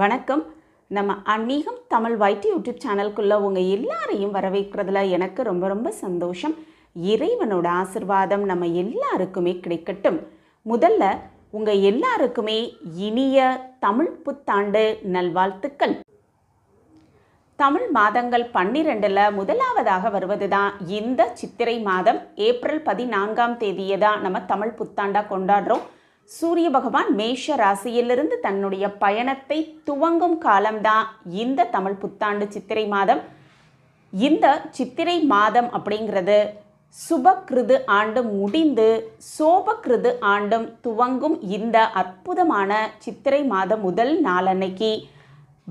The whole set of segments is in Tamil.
வணக்கம். நம்ம ஆன்மீகம் தமிழ் வைட்டி யூடியூப் சேனலுக்குள்ளே உங்கள் எல்லாரையும் வரவேற்கிறதுல எனக்கு ரொம்ப ரொம்ப சந்தோஷம். இறைவனோட ஆசிர்வாதம் நம்ம எல்லாருக்குமே கிடைக்கட்டும். முதல்ல உங்கள் எல்லாருக்குமே இனிய தமிழ் புத்தாண்டு நல்வாழ்த்துக்கள். தமிழ் மாதங்கள் பன்னிரெண்டில் முதலாவதாக வருவது தான் இந்த சித்திரை மாதம். ஏப்ரல் பதினான்காம் தேதியை தான் நம்ம தமிழ் புத்தாண்டாக கொண்டாடுறோம். சூரிய பகவான் மேஷ ராசியிலிருந்து தன்னுடைய பயணத்தை துவங்கும் காலம்தான். இந்த தமிழ் புத்தாண்டு சித்திரை மாதம். இந்த சித்திரை மாதம் அப்படிங்கிறது சுபக்கிருது ஆண்டு முடிந்து சோபக்கிருது ஆண்டும் துவங்கும் இந்த அற்புதமான சித்திரை மாதம் முதல் நாளன்னைக்கு.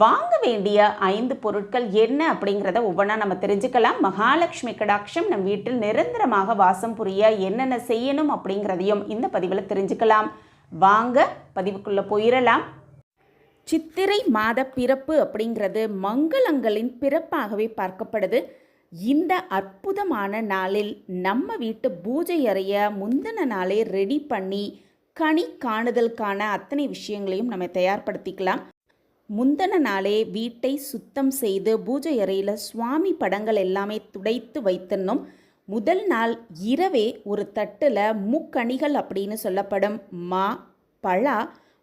வாங்க வேண்டிய ஐந்து பொருட்கள் என்ன அப்படிங்கிறத ஒவ்வொன்றா நம்ம தெரிஞ்சுக்கலாம். மகாலட்சுமி கடாட்சம் நம் வீட்டில் நிரந்தரமாக வாசம் புரிய என்னென்ன செய்யணும் அப்படிங்கிறதையும் இந்த பதிவில் தெரிஞ்சுக்கலாம். வாங்க பதிவுக்குள்ளே போயிடலாம் சித்திரை மாத பிறப்பு அப்படிங்கிறது மங்களங்களின் பிறப்பாகவே பார்க்கப்படுது. இந்த அற்புதமான நாளில் நம்ம வீட்டு பூஜை அறைய முந்தின நாளே ரெடி பண்ணி கனி காணுதலுக்கான அத்தனை விஷயங்களையும் நம்ம தயார்படுத்திக்கலாம். முந்தின நாளே வீட்டை சுத்தம் செய்து பூஜை அறையில் சுவாமி படங்கள் எல்லாமே துடைத்து வைத்தனும் முதல் நாள் இரவே ஒரு தட்டில் முக்கணிகள் அப்படின்னு சொல்லப்படும் மா பழா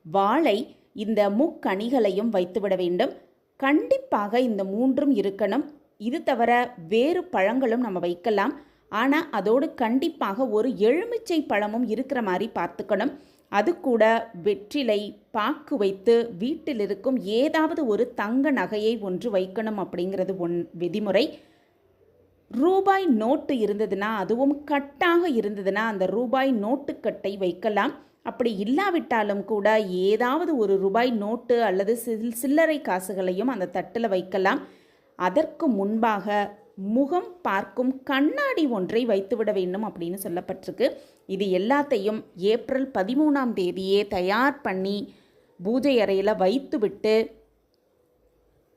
வாழை இந்த முக்கணிகளையும் வைத்துவிட வேண்டும். கண்டிப்பாக இந்த மூன்றும் இருக்கணும். இது தவிர வேறு பழங்களும் நம்ம வைக்கலாம். ஆனால் அதோடு கண்டிப்பாக ஒரு எலுமிச்சை பழமும் இருக்கிற மாதிரி பார்த்துக்கணும். அது கூட வெற்றிலை பாக்கு வைத்து வீட்டில் இருக்கும் ஏதாவது ஒரு தங்க நகையை ஒன்று வைக்கணும் அப்படிங்கிறது ஒன் விதிமுறை. ரூபாய் நோட்டு இருந்ததுன்னா அதுவும் கட்டாக இருந்ததுன்னா அந்த ரூபாய் நோட்டுக்கட்டை வைக்கலாம். அப்படி இல்லாவிட்டாலும் கூட ஏதாவது ஒரு ரூபாய் நோட்டு அல்லது சில் சில்லறை காசுகளையும் அந்த தட்டில் வைக்கலாம். அதற்கு முன்பாக முகம் பார்க்கும் கண்ணாடி ஒன்றை வைத்துவிட வேண்டும் அப்படின்னு சொல்லப்பட்டிருக்கு. இது எல்லாத்தையும் ஏப்ரல் பதிமூணாம் தேதியே தயார் பண்ணி பூஜை அறையில் வைத்துவிட்டு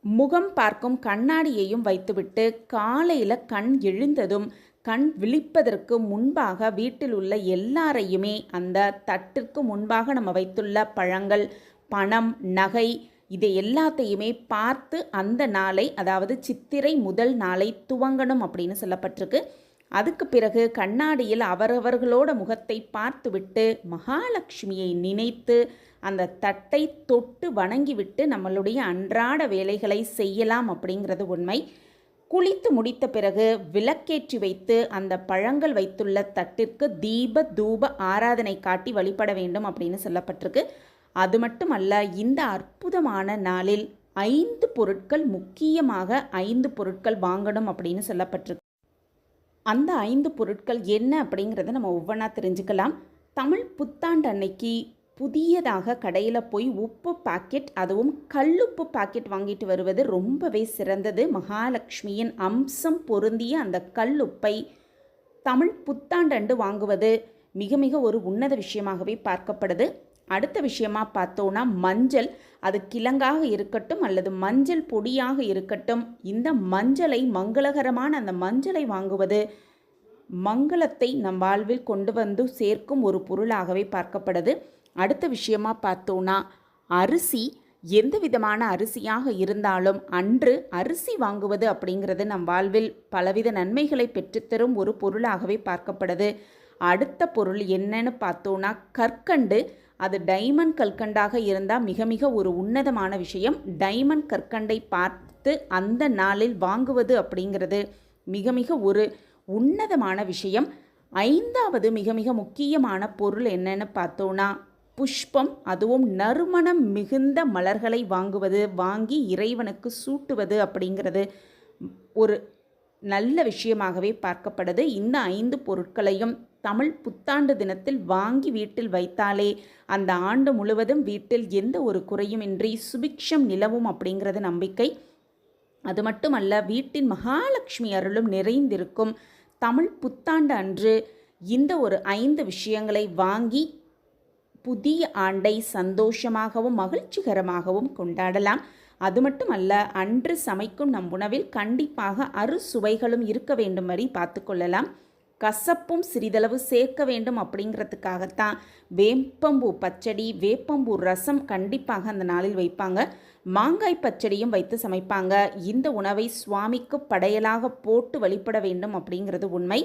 முகம் பார்க்கும் கண்ணாடியையும் வைத்துவிட்டு காலையில் கண் எழுந்ததும் கண் விழிப்பதற்கு முன்பாக வீட்டில் உள்ள எல்லாரையுமே அந்த தட்டிற்கு முன்பாக நம்ம வைத்துள்ள பழங்கள் பணம் நகை இதை எல்லாத்தையுமே பார்த்து அந்த நாளை அதாவது சித்திரை முதல் நாளை துவங்கணும் அப்படின்னு சொல்லப்பட்டிருக்கு. அதுக்கு பிறகு கண்ணாடியில் அவரவர்களோட முகத்தை பார்த்துவிட்டு மகாலட்சுமியை நினைத்து அந்த தட்டை தொட்டு வணங்கிவிட்டு நம்மளுடைய அன்றாட வேலைகளை செய்யலாம் அப்படிங்கிறது உண்மை. குளித்து முடித்த பிறகு விளக்கேற்றி வைத்து அந்த பழங்கள் வைத்துள்ள தட்டிற்கு தீப தூப ஆராதனை காட்டி வழிபட வேண்டும் அப்படின்னு சொல்லப்பட்டிருக்கு. அது மட்டுமல்ல இந்த அற்புதமான நாளில் ஐந்து பொருட்கள் முக்கியமாக ஐந்து பொருட்கள் வாங்கணும் அப்படின்னு சொல்லப்பட்டிருக்கு. அந்த ஐந்து பொருட்கள் என்ன அப்படிங்கிறத நம்ம ஒவ்வொன்றா தெரிஞ்சுக்கலாம். தமிழ் புத்தாண்டு அன்னைக்கு புதியதாக கடையில் போய் உப்பு பாக்கெட் அதுவும் கல்லுப்பு பாக்கெட் வாங்கிட்டு வருவது ரொம்பவே சிறந்தது. மகாலட்சுமியின் அம்சம் பொருந்திய அந்த கல்லுப்பை தமிழ் புத்தாண்டண்டு வாங்குவது மிக மிக ஒரு உன்னத விஷயமாகவே பார்க்கப்படுது. அடுத்த விஷயமா பார்த்தோன்னா மஞ்சள் அது கிழங்காக இருக்கட்டும் அல்லது மஞ்சள் பொடியாக இருக்கட்டும் இந்த மஞ்சளை மங்களகரமான அந்த மஞ்சளை வாங்குவது மங்களத்தை நம் வாழ்வில் கொண்டு வந்து சேர்க்கும் ஒரு பொருளாகவே பார்க்கப்படுது. அடுத்த விஷயமா பார்த்தோன்னா அரிசி எந்த விதமான அரிசியாக இருந்தாலும் அன்று அரிசி வாங்குவது அப்படிங்கிறது நம் வாழ்வில் பலவித நன்மைகளை பெற்றுத்தரும் ஒரு பொருளாகவே பார்க்கப்படுது. அடுத்த பொருள் என்னன்னு பார்த்தோன்னா கற்கண்டு அது டைமண்ட் கற்கண்டாக இருந்தால் மிக மிக ஒரு உன்னதமான விஷயம். டைமண்ட் கற்கண்டை பார்த்து அந்த நாளில் வாங்குவது அப்படிங்கிறது மிக மிக ஒரு உன்னதமான விஷயம். ஐந்தாவது மிக மிக முக்கியமான பொருள் என்னன்னு பார்த்தோன்னா புஷ்பம் அதுவும் நறுமணம் மிகுந்த மலர்களை வாங்குவது வாங்கி இறைவனுக்கு சூட்டுவது அப்படிங்கிறது ஒரு நல்ல விஷயமாகவே பார்க்கப்படுது. இந்த ஐந்து பொருட்களையும் தமிழ் புத்தாண்டு தினத்தில் வாங்கி வீட்டில் வைத்தாலே அந்த ஆண்டு முழுவதும் வீட்டில் எந்த ஒரு குறையும் இன்றி சுபிக்ஷம் நிலவும் அப்படிங்கிறது நம்பிக்கை. அது மட்டுமல்ல வீட்டின் மகாலட்சுமி அருளும் நிறைந்திருக்கும் தமிழ் புத்தாண்டு அன்று இந்த ஒரு ஐந்து விஷயங்களை வாங்கி புதிய ஆண்டை சந்தோஷமாகவும் மகிழ்ச்சிகரமாகவும் கொண்டாடலாம். அது மட்டுமல்ல அன்று சமைக்கும் நம் உணவில் கண்டிப்பாக அறுசுவைகளும் இருக்க வேண்டும் வரை பார்த்து கொள்ளலாம். கசப்பும் சிறிதளவு சேர்க்க வேண்டும் அப்படிங்கிறதுக்காகத்தான். வேப்பம்பூ பச்சடி வேப்பம்பூ ரசம் கண்டிப்பாக அந்த நாளில் வைப்பாங்க. மாங்காய் பச்சடியும் வைத்து சமைப்பாங்க. இந்த உணவை சுவாமிக்கு படையலாக போட்டு வழிபட வேண்டும் அப்படிங்கிறது உண்மை.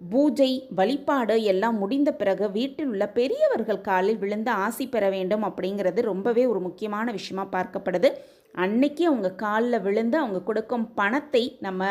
பூஜை வழிபாடு எல்லாம் முடிந்த பிறகு வீட்டில் உள்ள பெரியவர்கள் காலில் விழுந்து ஆசி பெற வேண்டும் அப்படிங்கிறது ரொம்பவே ஒரு முக்கியமான விஷயமா பார்க்கப்படுது. அன்னைக்கு அவங்க காலில் விழுந்து அவங்க கொடுக்கும் பணத்தை நம்ம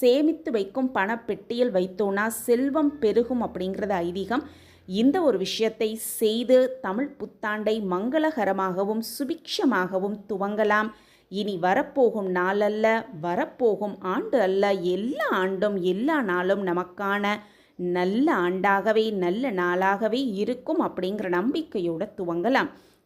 சேமித்து வைக்கும் பணப்பெட்டியில் வைத்தோன்னா செல்வம் பெருகும் அப்படிங்கிறது ஐதீகம். இந்த ஒரு விஷயத்தை செய்து தமிழ் புத்தாண்டை மங்களகரமாகவும் சுபிக்ஷமாகவும் துவங்கலாம். இனி வரப்போகும் நாளல்ல வரப்போகும் ஆண்டு அல்ல எல்லா ஆண்டும் எல்லா நாளும் நமக்கான நல்ல ஆண்டாகவே நல்ல நாளாகவே இருக்கும் அப்படிங்கிற நம்பிக்கையோடு துவங்கலாம்.